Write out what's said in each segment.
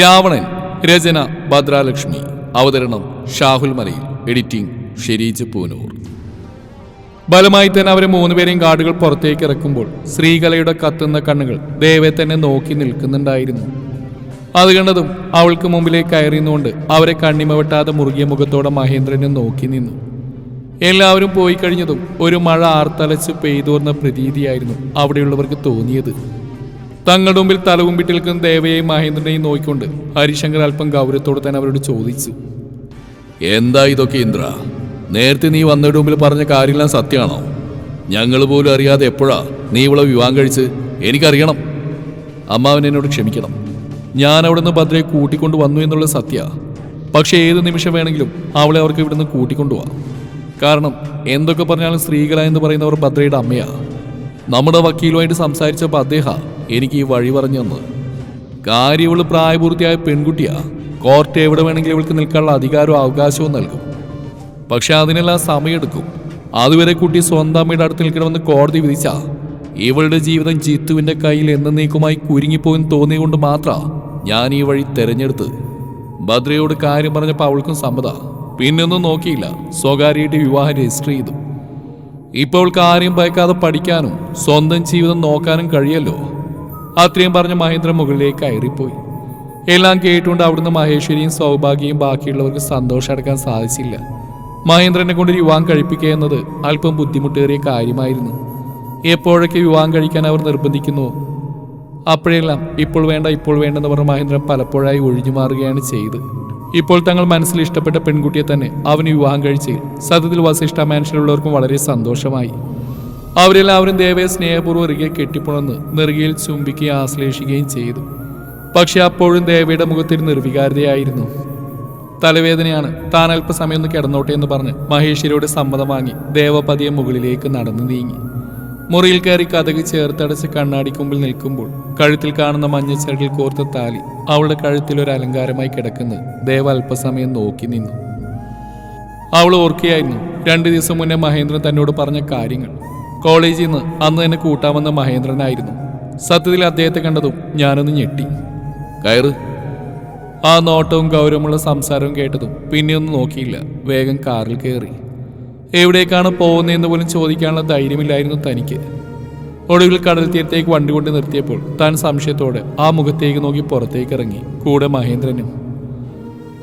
രാവണൻ രചന ഭദ്രാലക്ഷ്മി. അവതരണം ഷാഹുൽ മലയിൽ. എഡിറ്റിംഗ് ഷെരീജ് പൂനൂർ. ബലമായി തന്നെ അവരെ മൂന്നുപേരെയും കാടുകൾ പുറത്തേക്ക് ഇറക്കുമ്പോൾ ശ്രീകലയുടെ കത്തുന്ന കണ്ണുകൾ ദേവെ തന്നെ നോക്കി നിൽക്കുന്നുണ്ടായിരുന്നു. അത് കണ്ടതും അവൾക്ക് മുമ്പിലേക്ക് കയറിയുന്നുകൊണ്ട് അവരെ കണ്ണിമ വെട്ടാതെ മുറുകിയ മുഖത്തോടെ മഹേന്ദ്രനെ നോക്കി നിന്നു. എല്ലാവരും പോയി കഴിഞ്ഞതും ഒരു മഴ ആർത്തലച്ച് പെയ്തോർന്ന പ്രതീതിയായിരുന്നു അവിടെയുള്ളവർക്ക് തോന്നിയത്. തങ്ങളുടെ മുമ്പിൽ തലകുമ്പിട്ട് നിൽക്കുന്ന ദേവയെയും മഹേന്ദ്രനെയും നോക്കിക്കൊണ്ട് ഹരിശങ്കർ അല്പം ഗൗരവത്തോടെ തന്നെ അവരോട് ചോദിച്ചു. എന്താ ഇതൊക്കെ ഇന്ദ്ര? നേരത്തെ നീ വന്നവരുടെ മുമ്പിൽ പറഞ്ഞ കാര്യമെല്ലാം സത്യമാണോ? ഞങ്ങൾ പോലും അറിയാതെ എപ്പോഴാ നീ ഇവളെ വിവാഹം കഴിച്ച്? എനിക്കറിയണം. അമ്മാവൻ എന്നോട് ക്ഷമിക്കണം. ഞാൻ അവിടെ നിന്ന് ഭദ്രയെ കൂട്ടിക്കൊണ്ട് വന്നു എന്നുള്ളത് സത്യ. പക്ഷേ ഏത് നിമിഷം വേണമെങ്കിലും അവളെ അവർക്ക് ഇവിടുന്ന് കൂട്ടിക്കൊണ്ടുപോവാം കാരണം എന്തൊക്കെ പറഞ്ഞാലും സ്ത്രീകള എന്ന് പറയുന്നവർ ഭദ്രയുടെ അമ്മയാണ് നമ്മുടെ വക്കീലുമായിട്ട് സംസാരിച്ചപ്പോൾ അദ്ദേഹം എനിക്ക് ഈ വഴി പറഞ്ഞു തന്നത്. കാര്യം ഇവൾ പ്രായപൂർത്തിയായ പെൺകുട്ടിയാ. കോർട്ട് എവിടെ വേണമെങ്കിലും ഇവൾക്ക് നിൽക്കാനുള്ള അധികാരവും അവകാശവും നൽകും. പക്ഷെ അതിനെല്ലാം സമയമെടുക്കും. അതുവരെ കുട്ടി സ്വന്തം അമ്മയുടെ അടുത്ത് നിൽക്കണമെന്ന് കോടതി വിധിച്ച ഇവളുടെ ജീവിതം ജിത്തുവിന്റെ കയ്യിൽ എന്നേക്കുമായി കുരുങ്ങിപ്പോയെന്ന് തോന്നിയുകൊണ്ട് മാത്രം ഞാൻ ഈ വഴി തെരഞ്ഞെടുത്ത് ഭദ്രയോട് കാര്യം പറഞ്ഞപ്പോൾ അവൾക്കും സമ്മത. പിന്നൊന്നും നോക്കിയില്ല. സ്വകാര്യമായിട്ട് വിവാഹം രജിസ്റ്റർ ചെയ്തു. ഇപ്പോൾ കാര്യം ഭയക്കാതെ പഠിക്കാനും സ്വന്തം ജീവിതം നോക്കാനും കഴിയല്ലോ. അത്രയും പറഞ്ഞ മഹേന്ദ്രൻ മുകളിലേക്ക് കയറിപ്പോയി. എല്ലാം കേട്ടുകൊണ്ട് അവിടുന്ന് മഹേശ്വരിയും സൗഭാഗ്യയും ബാക്കിയുള്ളവർക്ക് സന്തോഷം അടക്കാൻ സാധിച്ചില്ല. മഹേന്ദ്രനെ കൊണ്ട് വിവാഹം കഴിപ്പിക്കുക എന്നത് അല്പം ബുദ്ധിമുട്ടേറിയ കാര്യമായിരുന്നു. എപ്പോഴൊക്കെ വിവാഹം കഴിക്കാൻ അവർ നിർബന്ധിക്കുന്നു? അപ്പോഴെല്ലാം ഇപ്പോൾ വേണ്ട ഇപ്പോൾ വേണ്ടെന്ന് പറഞ്ഞ മഹേന്ദ്രൻ പലപ്പോഴായി ഒഴിഞ്ഞു മാറുകയാണ് ചെയ്ത്. ഇപ്പോൾ തങ്ങൾ മനസ്സിൽ ഇഷ്ടപ്പെട്ട പെൺകുട്ടിയെ തന്നെ അവന് വിവാഹം കഴിച്ച് സത്യത്തിൽ വസിഷ്ഠ മാൻഷനിലുള്ളവർക്കും വളരെ സന്തോഷമായി. അവരെല്ലാവരും ദേവയെ സ്നേഹപൂർവം ഇറുകെ കെട്ടിപ്പുണർന്ന് നെറുകയിൽ ചുംബിക്കുകയും ആശ്ലേഷിക്കുകയും ചെയ്തു. പക്ഷെ അപ്പോഴും ദേവയുടെ മുഖത്തിൽ നിർവികാരതയായിരുന്നു. തലവേദനയാണ്. താൻ അല്പസമയം ഒന്ന് കിടന്നോട്ടെ എന്ന് പറഞ്ഞ് മഹേശ്വരിയോട് സമ്മതം വാങ്ങി ദേവപതിയെ മുകളിലേക്ക് നടന്നു നീങ്ങി. മുറിയിൽ കയറി കഥക് ചേർത്തടച്ച് കണ്ണാടിക്കുമ്പിൽ നിൽക്കുമ്പോൾ കഴുത്തിൽ കാണുന്ന മഞ്ഞച്ചരടിൽ കോർത്ത താലി അവളുടെ കഴുത്തിൽ ഒരു അലങ്കാരമായി കിടക്കുന്നത് ദേവ അല്പസമയം നോക്കി നിന്നു. അവൾ ഓർക്കുകയായിരുന്നു. രണ്ടു ദിവസം മുന്നേ മഹേന്ദ്രൻ തന്നോട് പറഞ്ഞ കാര്യങ്ങൾ. കോളേജിൽ നിന്ന് അന്ന് തന്നെ കൂട്ടാമെന്ന മഹേന്ദ്രനായിരുന്നു. സത്യത്തിൽ അദ്ദേഹത്തെ കണ്ടതും ഞാനൊന്ന് ഞെട്ടി. കയറ്. ആ നോട്ടവും ഗൗരവമുള്ള സംസാരവും കേട്ടതും പിന്നെയൊന്നും നോക്കിയില്ല. വേഗം കാറിൽ കയറി എവിടേക്കാണ് പോകുന്നതെന്ന് പോലും ചോദിക്കാനുള്ള ധൈര്യമില്ലായിരുന്നു തനിക്ക്. ഒടുവിൽ കടൽ തീരത്തേക്ക് വണ്ടി കൊണ്ട് നിർത്തിയപ്പോൾ താൻ സംശയത്തോടെ ആ മുഖത്തേക്ക് നോക്കി പുറത്തേക്ക് ഇറങ്ങി. കൂടെ മഹേന്ദ്രനും.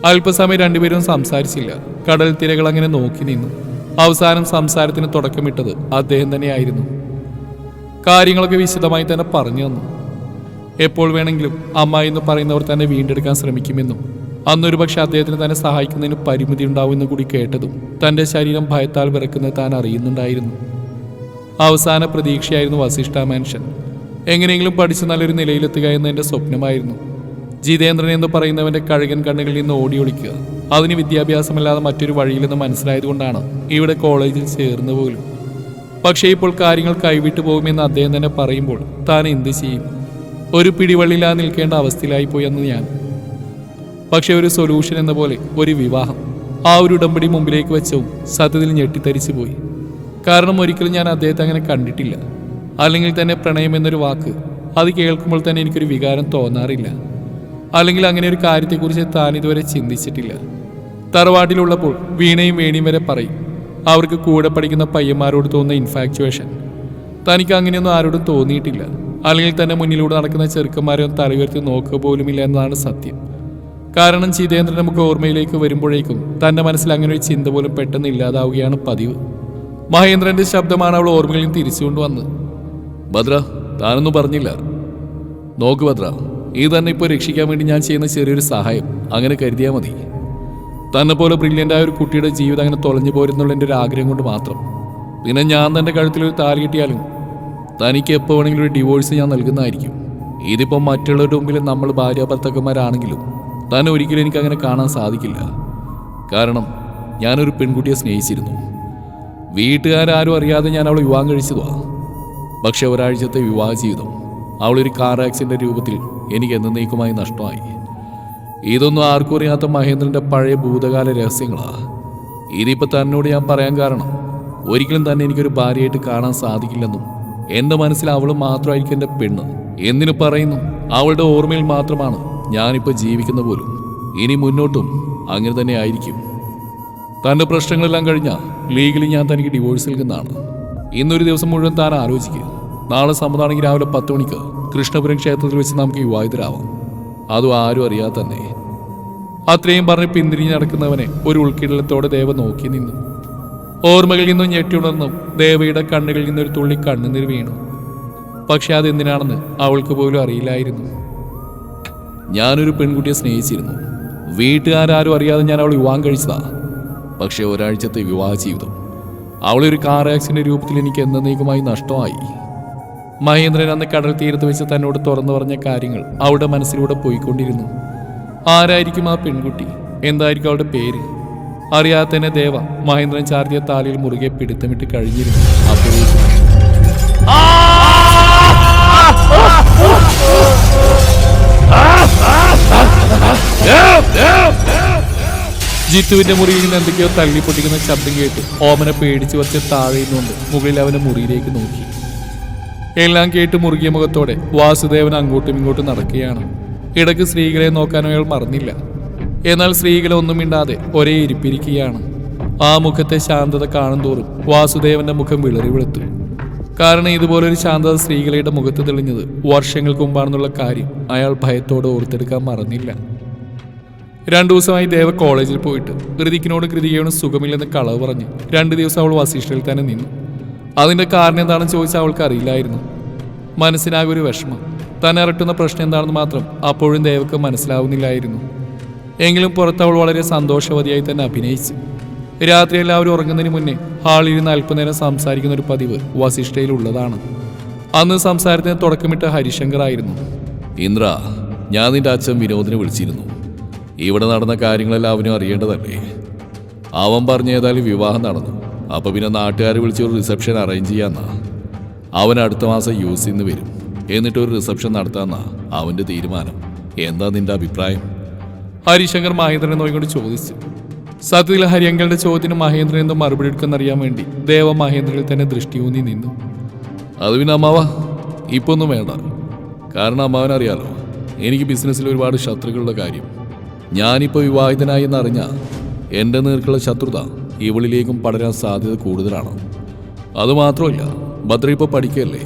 അല്പസമയം രണ്ടുപേരും സംസാരിച്ചില്ല. കടൽ തിരകൾ അങ്ങനെ നോക്കി നിന്നു. അവസാനം സംസാരത്തിന് തുടക്കമിട്ടത് അദ്ദേഹം തന്നെയായിരുന്നു. കാര്യങ്ങളൊക്കെ വിശദമായി തന്നെ പറഞ്ഞു തന്നു. എപ്പോൾ വേണമെങ്കിലും അമ്മ എന്ന് പറയുന്നവർ തന്നെ വീണ്ടെടുക്കാൻ ശ്രമിക്കുമെന്നും അന്നൊരു പക്ഷെ അദ്ദേഹത്തിന് തന്നെ സഹായിക്കുന്നതിന് പരിമിതി ഉണ്ടാവുമെന്ന് കൂടി കേട്ടതും തന്റെ ശരീരം ഭയത്താൽ വിറക്കുന്നത് താൻ അറിയുന്നുണ്ടായിരുന്നു. അവസാന പ്രതീക്ഷയായിരുന്നു വസിഷ്ഠ മാൻഷൻ എങ്ങനെയെങ്കിലും പഠിച്ച് നല്ലൊരു നിലയിലെത്തുക എന്ന എന്റെ സ്വപ്നമായിരുന്നു. ജിതേന്ദ്രൻ എന്ന് പറയുന്നവന്റെ കഴുകൻ കണ്ണുകളിൽ നിന്ന് ഓടി ഒളിക്കുക. അതിന് വിദ്യാഭ്യാസമല്ലാതെ മറ്റൊരു വഴിയില്ലെന്ന് മനസ്സിലായതുകൊണ്ടാണ് ഇവിടെ കോളേജിൽ ചേർന്നു പോലും. പക്ഷേ ഇപ്പോൾ കാര്യങ്ങൾ കൈവിട്ടു പോകുമെന്ന് അദ്ദേഹം തന്നെ പറയുമ്പോൾ താൻ എന്ത് ചെയ്യും? ഒരു പിടിവള്ളിയിലാ നിൽക്കേണ്ട അവസ്ഥയിലായിപ്പോയി എന്ന് ഞാൻ. പക്ഷെ ഒരു സൊല്യൂഷൻ എന്ന പോലെ ഒരു വിവാഹം. ആ ഒരു ഉടമ്പടി മുമ്പിലേക്ക് വെച്ചവും സത്യത്തിൽ ഞെട്ടിത്തരിച്ചു പോയി. കാരണം ഒരിക്കലും ഞാൻ അദ്ദേഹത്തെ അങ്ങനെ കണ്ടിട്ടില്ല. അല്ലെങ്കിൽ തന്നെ പ്രണയം എന്നൊരു വാക്ക് അത് കേൾക്കുമ്പോൾ തന്നെ എനിക്കൊരു വികാരം തോന്നാറില്ല. അല്ലെങ്കിൽ അങ്ങനെ ഒരു കാര്യത്തെക്കുറിച്ച് താൻ ഇതുവരെ ചിന്തിച്ചിട്ടില്ല. തറവാട്ടിലുള്ളപ്പോൾ വീണയും വേണിയും വരെ പറയും. അവർക്ക് കൂടെ പഠിക്കുന്ന പയ്യന്മാരോട് തോന്നുന്ന ഇൻഫാക്ച്വേഷൻ തനിക്ക് അങ്ങനെയൊന്നും ആരോടും തോന്നിയിട്ടില്ല. അല്ലെങ്കിൽ തന്നെ മുന്നിലൂടെ നടക്കുന്ന ചെറുക്കന്മാരെ ഒന്ന് തലയുയർത്തി നോക്കുക പോലുമില്ല എന്നതാണ് സത്യം. കാരണം ചിതേന്ദ്രൻ നമുക്ക് ഓർമ്മയിലേക്ക് വരുമ്പോഴേക്കും തന്റെ മനസ്സിൽ അങ്ങനെ ഒരു ചിന്ത പോലും പെട്ടെന്ന് ഇല്ലാതാവുകയാണ് പതിവ്. മഹേന്ദ്രന്റെ ശബ്ദമാണ് അവൾ ഓർമ്മകളിൽ നിന്ന് തിരിച്ചുകൊണ്ടുവന്ന് ഭദ്ര താനൊന്നും പറഞ്ഞില്ല. നോക്ക് ഭദ്ര ഇത് തന്നെ ഇപ്പോൾ രക്ഷിക്കാൻ വേണ്ടി ഞാൻ ചെയ്യുന്ന ചെറിയൊരു സഹായം. അങ്ങനെ കരുതിയാൽ മതി. തന്നെ പോലെ ബ്രില്യന്റ് ആയ ഒരു കുട്ടിയുടെ ജീവിതം അങ്ങനെ തൊലഞ്ഞു പോരുന്നുള്ള എന്റെ ഒരു ആഗ്രഹം കൊണ്ട് മാത്രം. പിന്നെ ഞാൻ തന്റെ കഴുത്തിലൊരു താലി കിട്ടിയാലും തനിക്ക് എപ്പോൾ വേണമെങ്കിലും ഒരു ഡിവോഴ്സ് ഞാൻ നൽകുന്നതായിരിക്കും. ഇതിപ്പോൾ മറ്റുള്ളവരുടെ മുമ്പിൽ നമ്മൾ ഭാര്യ ഭർത്താക്കന്മാരാണെങ്കിലും തന്നെ ഒരിക്കലും എനിക്ക് അങ്ങനെ കാണാൻ സാധിക്കില്ല. കാരണം ഞാനൊരു പെൺകുട്ടിയെ സ്നേഹിച്ചിരുന്നു. വീട്ടുകാരും അറിയാതെ ഞാൻ അവൾ വിവാഹം കഴിച്ചതുവാ പക്ഷെ ഒരാഴ്ചത്തെ വിവാഹ ജീവിതം അവളൊരു കാർ ആക്സിഡന്റ് രൂപത്തിൽ എനിക്ക് എന്നേക്കുമായി നഷ്ടമായി. ഇതൊന്നും ആർക്കും അറിയാത്ത മഹേന്ദ്രന്റെ പഴയ ഭൂതകാല രഹസ്യങ്ങളാ. ഇതിപ്പോ തന്നോട് ഞാൻ പറയാൻ കാരണം ഒരിക്കലും തന്നെ എനിക്കൊരു ഭാര്യയായിട്ട് കാണാൻ സാധിക്കില്ലെന്നും എന്റെ മനസ്സിൽ അവൾ മാത്രമായിരിക്കും എന്റെ പെണ്ണ് എന്തിനു പറയുന്നു. അവളുടെ ഓർമ്മയിൽ മാത്രമാണ് ഞാനിപ്പോൾ ജീവിക്കുന്ന പോലും. ഇനി മുന്നോട്ടും അങ്ങനെ തന്നെ ആയിരിക്കും. തന്റെ പ്രശ്നങ്ങളെല്ലാം കഴിഞ്ഞാൽ ലീഗലി ഞാൻ തനിക്ക് ഡിവോഴ്സ് നൽകുന്നതാണ്. ഇന്നൊരു ദിവസം മുഴുവൻ താൻ ആലോചിക്കുക നാളെ സമ്മതാണെങ്കിൽ രാവിലെ പത്ത് മണിക്ക് കൃഷ്ണപുരം ക്ഷേത്രത്തിൽ വെച്ച് നമുക്ക് വിവാഹിതരാവാം അതും ആരും അറിയാതെ തന്നെ. അത്രയും പറഞ്ഞ് പിന്തിരിഞ്ഞ് നടക്കുന്നവനെ ഒരു ഉൾക്കിടലത്തോടെ ദേവ നോക്കി നിന്നു. ഓർമ്മകളിൽ നിന്നും ഞെട്ടിയുണർന്നും ദേവയുടെ കണ്ണുകളിൽ നിന്നൊരു തുള്ളി കണ്ണുനീർ വീണു. പക്ഷെ അതെന്തിനാണെന്ന് അവൾക്ക് പോലും അറിയില്ലായിരുന്നു. ഞാനൊരു പെൺകുട്ടിയെ സ്നേഹിച്ചിരുന്നു. വീട്ടുകാരും അറിയാതെ ഞാൻ അവൾ വിവാഹം കഴിച്ചതാ. പക്ഷെ ഒരാഴ്ചത്തെ വിവാഹ ജീവിതം. അവളൊരു കാർ ആക്സിഡന്റ് രൂപത്തിൽ എനിക്ക് എന്നേക്കുമായി നഷ്ടമായി. മഹേന്ദ്രൻ അന്ന് കടൽ തീരത്ത് വെച്ച് തന്നോട് തുറന്നു പറഞ്ഞ കാര്യങ്ങൾ അവളുടെ മനസ്സിലൂടെ പോയിക്കൊണ്ടിരുന്നു. ആരായിരിക്കും ആ പെൺകുട്ടി? എന്തായിരിക്കും അവളുടെ പേര്? അറിയാതെ ദേവ മഹേന്ദ്രൻ ചാർത്തിയ താലിയിൽ മുറുകെ പിടുത്തമിട്ട് കഴിഞ്ഞിരുന്നു. അപ്പോഴേക്കും ജിത്തുവിന്റെ മുറിയിൽ നിന്ന് എന്തൊക്കെയോ തള്ളിപ്പൊട്ടിക്കുന്ന ശബ്ദം കേട്ട് ഓമനെ പേടിച്ചു വച്ച് താഴെ നിന്നുകൊണ്ട് മുകളിൽ അവന്റെ മുറിയിലേക്ക് നോക്കി. എല്ലാം കേട്ട് മുറുകിയ മുഖത്തോടെ വാസുദേവൻ അങ്ങോട്ടും ഇങ്ങോട്ടും നടക്കുകയാണ്. ഇടയ്ക്ക് സ്ത്രീകളെ നോക്കാൻ അയാൾ മറന്നില്ല. എന്നാൽ സ്ത്രീകളെ ഒന്നും മിണ്ടാതെ ഒരേ ഇരിപ്പിരിക്കുകയാണ്. ആ മുഖത്തെ ശാന്തത കാണുന്തോറും വാസുദേവന്റെ മുഖം വിളറി വെളുത്തു. കാരണം ഇതുപോലൊരു ശാന്തത സ്ത്രീകളുടെ മുഖത്ത് തെളിഞ്ഞത് വർഷങ്ങൾക്ക് മുമ്പാണെന്നുള്ള കാര്യം അയാൾ ഭയത്തോടെ ഓർത്തെടുക്കാൻ മറന്നില്ല. രണ്ടു ദിവസമായി ദേവ കോളേജിൽ പോയിട്ട് കൃതിക്കിനോട് കൃതികയോടും സുഖമില്ലെന്ന് കളവ് പറഞ്ഞ് രണ്ടു ദിവസം അവൾ വസിഷ്ഠയിൽ തന്നെ നിന്നു. അതിന്റെ കാരണം എന്താണെന്ന് ചോദിച്ചാൽ അവൾക്ക് അറിയില്ലായിരുന്നു. മനസ്സിനാകെ ഒരു വിഷമം. തന്നെ അരട്ടുന്ന പ്രശ്നം എന്താണെന്ന് മാത്രം അപ്പോഴും ദേവക്ക് മനസ്സിലാവുന്നില്ലായിരുന്നു. എങ്കിലും പുറത്തവൾ വളരെ സന്തോഷവതിയായി തന്നെ അഭിനയിച്ചു. രാത്രി എല്ലാവരും ഉറങ്ങുന്നതിന് മുന്നേ ഹാളിൽ ഇരുന്ന് അല്പനേരം സംസാരിക്കുന്ന ഒരു പതിവ് വസിഷ്ഠയിൽ ഉള്ളതാണ് അന്ന് സംസാരത്തിന് തുടക്കമിട്ട ഹരിശങ്കർ ആയിരുന്നു ഇന്ദ്ര ഞാൻ നിന്റെ അച്ഛൻ വിനോദിനെ വിളിച്ചിരുന്നു. ഇവിടെ നടന്ന കാര്യങ്ങളെല്ലാം അവനും അറിയേണ്ടതല്ലേ? അവൻ പറഞ്ഞ ഏതായാലും വിവാഹം നടന്നു. അപ്പൊ പിന്നെ നാട്ടുകാരെ വിളിച്ച് ഒരു റിസപ്ഷൻ അറേഞ്ച് ചെയ്യാന്നാ. അവൻ അടുത്ത മാസം യു സിന്ന് വരും. എന്നിട്ട് ഒരു റിസപ്ഷൻ നടത്താന്നാ അവന്റെ തീരുമാനം. എന്താ നിന്റെ അഭിപ്രായം? ഹരിശങ്കർ മഹേന്ദ്രനെ നോക്കിക്കൊണ്ട് ചോദിച്ചു. സത്യത്തിൽ ഹരിയങ്കളുടെ ചോദ്യത്തിന് മഹേന്ദ്രൻ എന്തോ മറുപടി എടുക്കുന്നറിയാൻ വേണ്ടി ദേവ മഹേന്ദ്രനിൽ തന്നെ ദൃഷ്ടിയൂന്നി നിന്നു. അത് പിന്നെ അമ്മാവ ഇപ്പൊ ഒന്നും വേണ്ട. കാരണം അമ്മാവനറിയാലോ എനിക്ക് ബിസിനസ്സിൽ ഒരുപാട് ശത്രുക്കളുടെ കാര്യം. ഞാനിപ്പോൾ വിവാഹിതനായി എന്നറിഞ്ഞ എന്റെ നേർക്കുള്ള ശത്രുത ഇവളിലേക്കും പടരാൻ സാധ്യത കൂടുതലാണ്. അതുമാത്രമല്ല ഭദ്ര ഇപ്പോൾ പഠിക്കല്ലേ?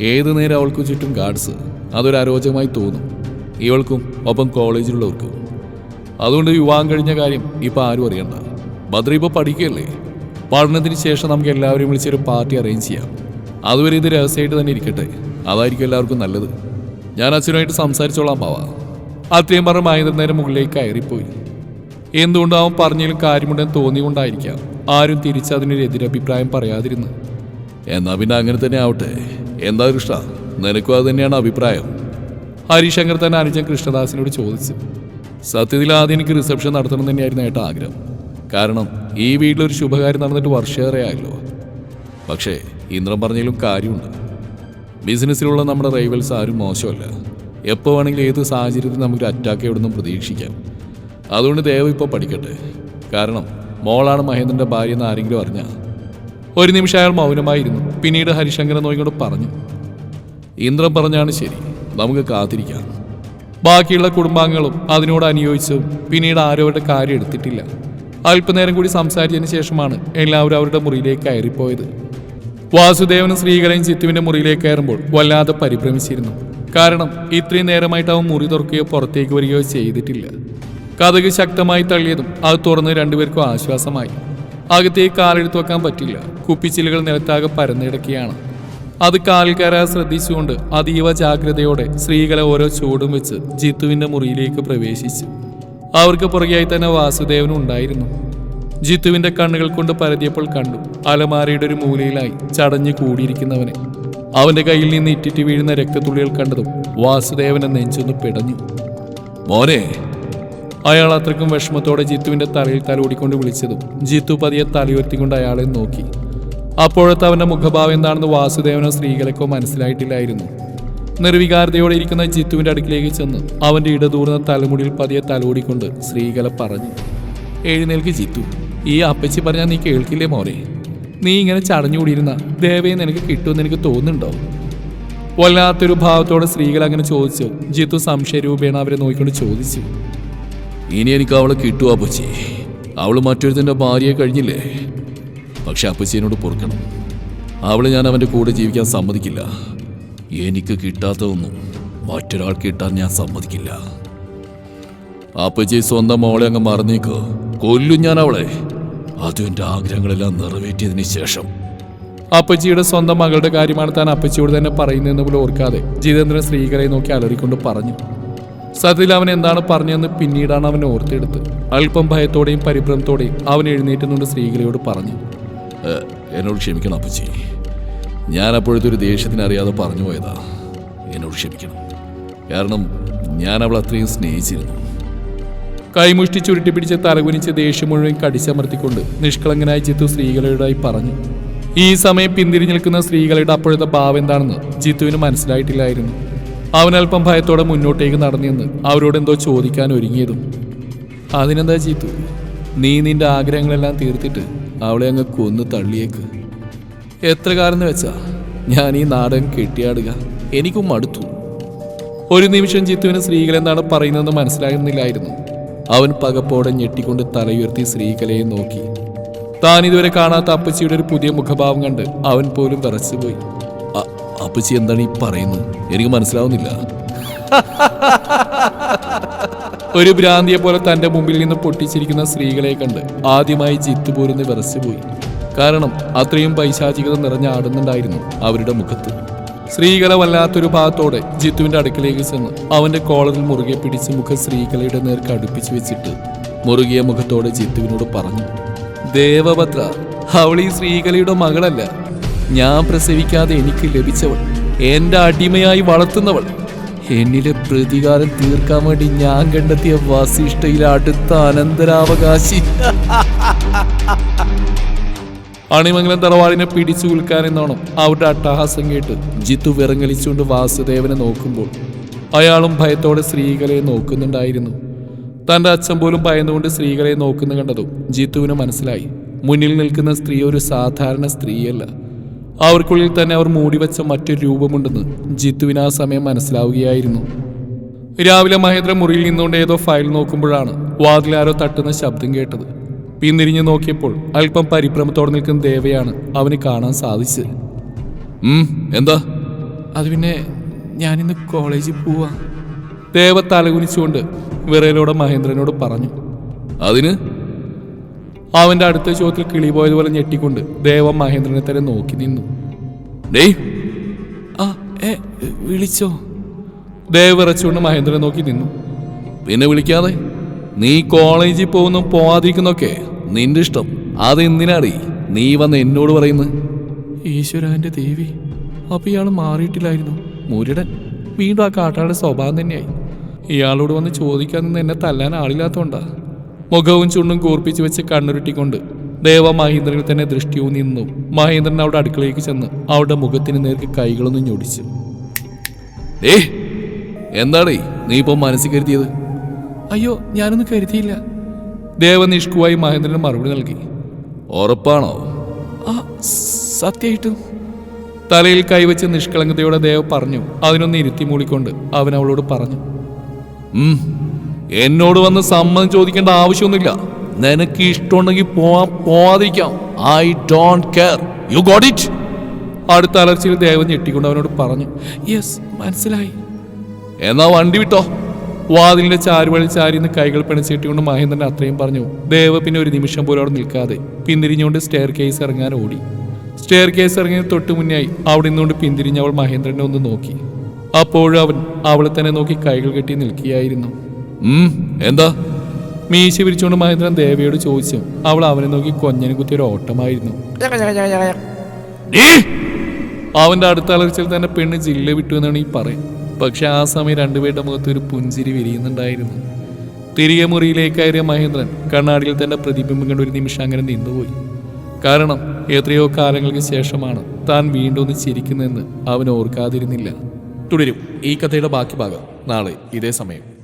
ഏത് നേരം അവൾക്ക് ചുറ്റും ഗാർഡ്സ് അതൊരു അരോചകമായി തോന്നും. ഇവൾക്കും ഒപ്പം കോളേജിലുള്ളവർക്കും. അതുകൊണ്ട് വിവാഹം കഴിഞ്ഞ കാര്യം ഇപ്പം ആരും അറിയണ്ട. ഭദ്ര ഇപ്പോൾ പഠിക്കുകയല്ലേ? പഠനത്തിന് ശേഷം നമുക്ക് എല്ലാവരെയും വിളിച്ചൊരു പാർട്ടി അറേഞ്ച് ചെയ്യാം. അതുവരെ ഇത് രഹസ്യമായിട്ട് തന്നെ ഇരിക്കട്ടെ. അതായിരിക്കും എല്ലാവർക്കും നല്ലത്. ഞാൻ അച്ഛനുമായിട്ട് സംസാരിച്ചോളാം പാവാ അത്രയും പറഞ്ഞ മഹേന്ദ്രൻ നേരം മുകളിലേക്ക് കയറിപ്പോയി. എന്തുകൊണ്ട് അവൻ പറഞ്ഞാലും കാര്യമുണ്ടെന്ന് തോന്നിക്കൊണ്ടായിരിക്കാം ആരും തിരിച്ചതിനൊരു എതിരഭിപ്രായം പറയാതിരുന്നു എന്നാ പിന്നെ അങ്ങനെ തന്നെ ആവട്ടെ. എന്താ കൃഷ്ണ? നിനക്കും അത് തന്നെയാണ് അഭിപ്രായം. ഹരിശങ്കർ തന്നെ അനുജൻ കൃഷ്ണദാസിനോട് ചോദിച്ചു. സത്യത്തിൽ ആദ്യം എനിക്ക് റിസപ്ഷൻ നടത്തണം തന്നെയായിരുന്നു ഏട്ട ആഗ്രഹം. കാരണം ഈ വീട്ടിലൊരു ശുഭകാര്യം നടന്നിട്ട് വർഷേറെ ആയല്ലോ പക്ഷേ ഇന്ദ്രൻ പറഞ്ഞതിലും കാര്യമുണ്ട്. ബിസിനസ്സിലുള്ള നമ്മുടെ റൈവൽസ് ആരും മോശമല്ല. എപ്പോൾ വേണമെങ്കിലും ഏത് സാഹചര്യത്തിൽ നമുക്കൊരു അറ്റാക്ക് എവിടുന്നും പ്രതീക്ഷിക്കാം. അതുകൊണ്ട് ദേവ് ഇപ്പോൾ പഠിക്കട്ടെ. കാരണം മോളാണ് മഹേന്ദ്രന്റെ ഭാര്യ എന്ന് ആരെങ്കിലും അറിഞ്ഞാൽ ഒരു നിമിഷം അയാൾ മൗനമായിരുന്നു. പിന്നീട് ഹരിശങ്കരൻ നോയിക്കോട് പറഞ്ഞു ഇന്ദ്രൻ പറഞ്ഞാണ് ശരി. നമുക്ക് കാത്തിരിക്കാം. ബാക്കിയുള്ള കുടുംബാംഗങ്ങളും അതിനോട് അനുയോജിച്ചും പിന്നീട് ആരും അവരുടെ കാര്യം എടുത്തിട്ടില്ല. അല്പനേരം കൂടി സംസാരിച്ചതിന് ശേഷമാണ് എല്ലാവരും അവരുടെ മുറിയിലേക്ക് കയറിപ്പോയത്. വാസുദേവനും ശ്രീകലയും ചിത്തുവിന്റെ മുറിയിലേക്ക് കയറുമ്പോൾ വല്ലാതെ പരിഭ്രമിച്ചിരുന്നു. കാരണം ഇത്രയും നേരമായിട്ട് അവൻ മുറി തുറക്കുകയോ പുറത്തേക്ക് വരികയോ ചെയ്തിട്ടില്ല. കഥക് ശക്തമായി തള്ളിയതും അത് തുറന്ന് രണ്ടുപേർക്കും ആശ്വാസമായി. അകത്തേക്ക് കാലെടുത്ത് വെക്കാൻ പറ്റില്ല. കുപ്പിച്ചിലുകൾ നിലത്താകെ പരന്നിടക്കുകയാണ്. അത് കാലിൽ ശ്രദ്ധിച്ചുകൊണ്ട് അതീവ ജാഗ്രതയോടെ സ്ത്രീകളെ ഓരോ ചൂടും വെച്ച് ജിത്തുവിന്റെ മുറിയിലേക്ക് പ്രവേശിച്ചു. അവർക്ക് പുറകെയായി തന്നെ വാസുദേവനും ഉണ്ടായിരുന്നു. ജിത്തുവിന്റെ കണ്ണുകൾ കൊണ്ട് പരതിയപ്പോൾ കണ്ടു. അലമാരയുടെ ഒരു മൂലയിലായി ചടഞ്ഞു കൂടിയിരിക്കുന്നവനെ. അവന്റെ കയ്യിൽ നിന്ന് ഇറ്റിറ്റ് വീഴുന്ന രക്തത്തുള്ളികൾ കണ്ടതും വാസുദേവനെ നെഞ്ചൊന്ന് പിടഞ്ഞു. മോനെ അയാൾ അത്രയ്ക്കും വിഷമത്തോടെ ജിത്തുവിന്റെ തലയിൽ തലോടിക്കൊണ്ട് വിളിച്ചതും ജിത്തു പതിയെ തലയുയർത്തിക്കൊണ്ട് അയാളെ നോക്കി. അപ്പോഴത്തെ അവന്റെ മുഖഭാവം എന്താണെന്ന് വാസുദേവനോ സ്ത്രീകളെക്കോ മനസ്സിലായിട്ടില്ലായിരുന്നു. നിർവികാരതയോടെ ഇരിക്കുന്ന ജിത്തുവിന്റെ അടുക്കിലേക്ക് ചെന്ന് അവന്റെ ഇടതൂർന്ന തലമുടിയിൽ പതിയെ തലോടിക്കൊണ്ട് സ്ത്രീകളെ പറഞ്ഞു എഴുന്നേൽക്ക് ജിത്തു. ഈ അപ്പച്ചി പറഞ്ഞാൽ നീ കേൾക്കില്ലേ മോനെ? നീ ഇങ്ങനെ ചടഞ്ഞുകൂടിയിരുന്ന ദേവയെ നിനക്ക് കിട്ടുമെന്ന് എനിക്ക് തോന്നുന്നുണ്ടോ? വല്ലാത്തൊരു ഭാവത്തോടെ സ്ത്രീകൾ അങ്ങനെ ചോദിച്ചു. ജിത്തു സംശയരൂപേണ അവരെ നോക്കിക്കൊണ്ട് ചോദിച്ചു ഇനി എനിക്ക് അവളെ കിട്ടുക അപ്പച്ചി. അവൾ മറ്റൊരുത്തന്റെ ഭാര്യയെ കഴിഞ്ഞില്ലേ? പക്ഷെ അപ്പച്ചിനോട് പൊറുക്കണം. അവളെ ഞാൻ അവന്റെ കൂടെ ജീവിക്കാൻ സമ്മതിക്കില്ല. എനിക്ക് കിട്ടാത്തതൊന്നും മറ്റൊരാൾക്ക് കിട്ടാൻ ഞാൻ സമ്മതിക്കില്ല. അപ്പച്ചി സ്വന്തം മോളെ അങ്ങ് മറന്നേക്ക്. കൊല്ലും ഞാൻ അവളെ. അതും എന്റെ ആഗ്രഹങ്ങളെല്ലാം നിറവേറ്റിയതിന് ശേഷം. അപ്പച്ചിയുടെ സ്വന്തം മകളുടെ കാര്യമാണ് താൻ അപ്പച്ചിയോട് തന്നെ പറയുന്നതെന്ന് പോലും ഓർക്കാതെ ജിതേന്ദ്രൻ സ്ത്രീകളെ നോക്കി അലറിക്കൊണ്ട് പറഞ്ഞു. സത്യത്തിൽ അവൻ എന്താണ് പറഞ്ഞതെന്ന് പിന്നീടാണ് അവൻ ഓർത്തെടുത്ത്. അല്പം ഭയത്തോടെയും പരിഭ്രമത്തോടെയും അവൻ എഴുന്നേറ്റുന്നുണ്ട് സ്ത്രീകളെയോട് പറഞ്ഞു എന്നോട് ക്ഷമിക്കണം അപ്പച്ചി. ഞാൻ അപ്പോഴത്തെ ഒരു ദേഷ്യത്തിനറിയാതെ പറഞ്ഞു പോയതാ. എന്നോട് ക്ഷമിക്കണം. കാരണം ഞാൻ അവൾ അത്രയും സ്നേഹിച്ചിരുന്നു. കൈമുഷ്ടി ചുരുട്ടി പിടിച്ച് തലകുനിച്ച് ദേഷ്യം മുഴുവൻ കടിച്ചമർത്തിക്കൊണ്ട് നിഷ്കളങ്കനായി ജിത്തു സ്ത്രീകളോടായി പറഞ്ഞു ഈ സമയം പിന്തിരിഞ്ഞു നിൽക്കുന്ന സ്ത്രീകളുടെ അപ്പോഴത്തെ ഭാവം എന്താണെന്ന് ജിത്തുവിന് മനസ്സിലായിട്ടില്ലായിരുന്നു. അവൻ അല്പം ഭയത്തോടെ മുന്നോട്ടേക്ക് നടന്നിന്ന് അവരോട് എന്തോ ചോദിക്കാൻ ഒരുങ്ങിയതും. അതിനെന്താ ചീത്തു? നീ നിന്റെ ആഗ്രഹങ്ങളെല്ലാം തീർത്തിട്ട് അവളെ അങ്ങ് കൊന്നു തള്ളിയേക്ക്. എത്ര കാലം വെച്ചാ ഞാൻ ഈ നാടകം കെട്ടിയാടുക. എനിക്കും മടുത്തു. ഒരു നിമിഷം ജിത്തുവിന് എന്താണ് പറയുന്നതെന്ന് മനസ്സിലാകുന്നില്ലായിരുന്നു. അവൻ പകപ്പോടെ ഞെട്ടിക്കൊണ്ട് തലയുയർത്തി സ്ത്രീകലയെ നോക്കി. താൻ ഇതുവരെ കാണാത്ത അപ്പച്ചിയുടെ ഒരു പുതിയ മുഖഭാവം കണ്ട് അവൻ പോലും വിറച്ചുപോയി. അപ്പച്ചി എന്താണ് ഈ പറയുന്നത്? എനിക്ക് മനസ്സിലാവുന്നില്ല. ഒരു ഭ്രാന്തിയെ പോലെ തന്റെ മുമ്പിൽ നിന്ന് പൊട്ടിച്ചിരിക്കുന്ന സ്ത്രീകളെ കണ്ട് ആദ്യമായി ജിത്തു പോരുന്ന് വിറച്ചുപോയി കാരണം അത്രയും പൈശാചികത നിറഞ്ഞ ആടുന്നുണ്ടായിരുന്നു അവരുടെ മുഖത്ത്. സ്ത്രീകളെ വല്ലാത്തൊരു ഭാഗത്തോടെ ജിത്തുവിന്റെ അടുക്കിലേക്ക് ചെന്ന് അവന്റെ കോളറിൽ മുറുകെ പിടിച്ച് മുഖ സ്ത്രീകളയുടെ നേർക്ക് അടുപ്പിച്ചു വെച്ചിട്ട് മുറുകിയ മുഖത്തോടെ ജിത്തുവിനോട് പറഞ്ഞു ദേവഭദ്ര അവൾ ഈ ശ്രീകലയുടെ മകളല്ല. ഞാൻ പ്രസവിക്കാതെ എനിക്ക് ലഭിച്ചവൾ എന്റെ അടിമയായി വളർത്തുന്നവൾ. എന്നിലെ പ്രതികാരം തീർക്കാൻ വേണ്ടി ഞാൻ കണ്ടെത്തിയ വസിഷ്ഠയിലെ അടുത്ത അനന്തരാവകാശി. അണിമംഗലം തറവാടിനെ പിടിച്ചു കുൽക്കാനെന്നോണം അവരുടെ അട്ടഹാസം കേട്ട് ജിത്തു വിറങ്ങലിച്ചുകൊണ്ട് വാസുദേവനെ നോക്കുമ്പോൾ അയാളും ഭയത്തോടെ സ്ത്രീകളെ നോക്കുന്നുണ്ടായിരുന്നു. തന്റെ അച്ഛൻ പോലും ഭയന്നുകൊണ്ട് സ്ത്രീകളെ നോക്കുന്ന കണ്ടതും ജിത്തുവിന് മനസ്സിലായി. മുന്നിൽ നിൽക്കുന്ന സ്ത്രീ ഒരു സാധാരണ സ്ത്രീയല്ല. അവർക്കുള്ളിൽ തന്നെ അവർ മൂടിവെച്ച മറ്റൊരു രൂപമുണ്ടെന്ന് ജിത്തുവിന് ആ സമയം മനസ്സിലാവുകയായിരുന്നു. രാവിലെ മഹേന്ദ്ര മുറിയിൽ നിന്നുകൊണ്ട് ഏതോ ഫയൽ നോക്കുമ്പോഴാണ് വാതിലാരോ തട്ടുന്ന ശബ്ദം കേട്ടത്. പിന്തിരിഞ്ഞു നോക്കിയപ്പോൾ അല്പം പരിഭ്രമത്തോടെ നിൽക്കുന്ന ദേവയാണ് അവന് കാണാൻ സാധിച്ചത്. എന്താ? അത് പിന്നെ ഞാനിന്ന് കോളേജിൽ പോവാ. ദേവ തലകുനിച്ചുകൊണ്ട് വിറയലോടെ മഹേന്ദ്രനോട് പറഞ്ഞു. അതിന്? അവന്റെ അടുത്ത ചോദ്യത്തിൽ കിളി പോയതുപോലെ ഞെട്ടിക്കൊണ്ട് ദേവ മഹേന്ദ്രനെ തന്നെ നോക്കി നിന്നു. ഡേയ്. ആ ഏ വിളിച്ചോ. ദേവ് വിറച്ചുകൊണ്ട് മഹേന്ദ്രനെ നോക്കി നിന്നു. പിന്നെ വിളിക്കാതെ? നീ കോളേജിൽ പോകുന്നു പോവാതിരിക്കുന്നൊക്കെ നിന്റെ ഇഷ്ടം. അത് എന്തിനാടി നീ വന്ന് എന്നോട് പറയുന്നത്? ഈശ്വരാന്റെ ദേവി അപ്പൊ ഇയാൾ മാറിയിട്ടില്ലായിരുന്നു. മുരുടൻ വീണ്ടും ആ കാട്ടാളുടെ സ്വഭാവം തന്നെയായി. ഇയാളോട് വന്ന് ചോദിക്കാൻ നിന്ന് എന്നെ തല്ലാൻ ആളില്ലാത്തോണ്ടാ. മുഖവും ചുണ്ടും കൂർപ്പിച്ച് വെച്ച് കണ്ണുരുട്ടിക്കൊണ്ട് ദേവ മഹേന്ദ്രനിൽ തന്നെ ദൃഷ്ടിയോ നിന്നു. മഹേന്ദ്രൻ അവിടെ അടുക്കളയിലേക്ക് ചെന്ന് അവളുടെ മുഖത്തിന് നേർക്ക് കൈകളൊന്നും ഞൊടിച്ചു. ഏ എന്താടേ നീ ഇപ്പം മനസ്സിൽ കരുതിയത്? അയ്യോ ഞാനൊന്നും കരുതിയില്ല. ദേവ നിഷ്കുവായി മഹേന്ദ്രൻ മറുപടി നൽകി. ഉറപ്പാണോ? ആ സത്യമായിട്ടും. തലയിൽ കൈവച്ച് നിഷ്കളങ്കതയോടെ ദേവ പറഞ്ഞു അതിനൊന്ന് ഇരുത്തി മൂളിക്കൊണ്ട് അവൻ അവളോട് പറഞ്ഞു. എന്നോട് വന്ന് സമ്മതം ചോദിക്കേണ്ട ആവശ്യമൊന്നുമില്ല. നിനക്ക് ഇഷ്ടമുണ്ടെങ്കിൽ പോവാൻ പോവാതിരിക്കാം. I don't care you got it അടുത്ത അലർച്ചയിൽ ദേവൻ ഞെട്ടിക്കൊണ്ട് അവനോട് പറഞ്ഞു യെസ് മനസ്സിലായി. എന്നാ വണ്ടി വിട്ടോ. വാതിലിന്റെ ചാരുവഴി ചാരിന്ന് കൈകൾ പിണച്ചിട്ടുകൊണ്ട് മഹേന്ദ്രൻ അത്രയും പറഞ്ഞു. ദേവ പിന്നെ ഒരു നിമിഷം പോലും അവിടെ നിൽക്കാതെ പിന്തിരിഞ്ഞുകൊണ്ട് സ്റ്റെയർ കേസ് ഇറങ്ങാൻ ഓടി. സ്റ്റെയർ കേസ് ഇറങ്ങിയ തൊട്ട് മുന്നായി അവിടെ നിന്നുകൊണ്ട് പിന്തിരിഞ്ഞ് അവൾ മഹേന്ദ്രനെ ഒന്ന് നോക്കി. അപ്പോഴും അവൻ അവളെ തന്നെ നോക്കി കൈകൾ കെട്ടി നിൽക്കുകയായിരുന്നു. എന്താ? മീശ വിരിച്ചുകൊണ്ട് മഹേന്ദ്രൻ ദേവിയോട് ചോദിച്ചു. അവൾ അവനെ നോക്കി കൊഞ്ഞനെ കുത്തിയ ഒരു ഓട്ടമായിരുന്നു. അവന്റെ അടുത്ത അലർച്ചയിൽ തന്നെ പെണ്ണ് ജില്ല വിട്ടു എന്നാണ് ഈ പറയും. പക്ഷെ ആ സമയം രണ്ടുപേരുടെ മുഖത്ത് ഒരു പുഞ്ചിരി വിരിയുന്നുണ്ടായിരുന്നു. തിരികെ മുറിയിലേക്ക് കയറിയ മഹേന്ദ്രൻ കണ്ണാടിയിൽ തന്നെ പ്രതിബിംബം കണ്ട ഒരു നിമിഷം അങ്ങനെ നിന്നുപോയി. കാരണം എത്രയോ കാലങ്ങൾക്ക് ശേഷമാണ് താൻ വീണ്ടും ഒന്ന് ചിരിക്കുന്നതെന്ന് അവൻ ഓർക്കാതിരുന്നില്ല. തുടരും. ഈ കഥയുടെ ബാക്കി ഭാഗം നാളെ ഇതേ സമയം.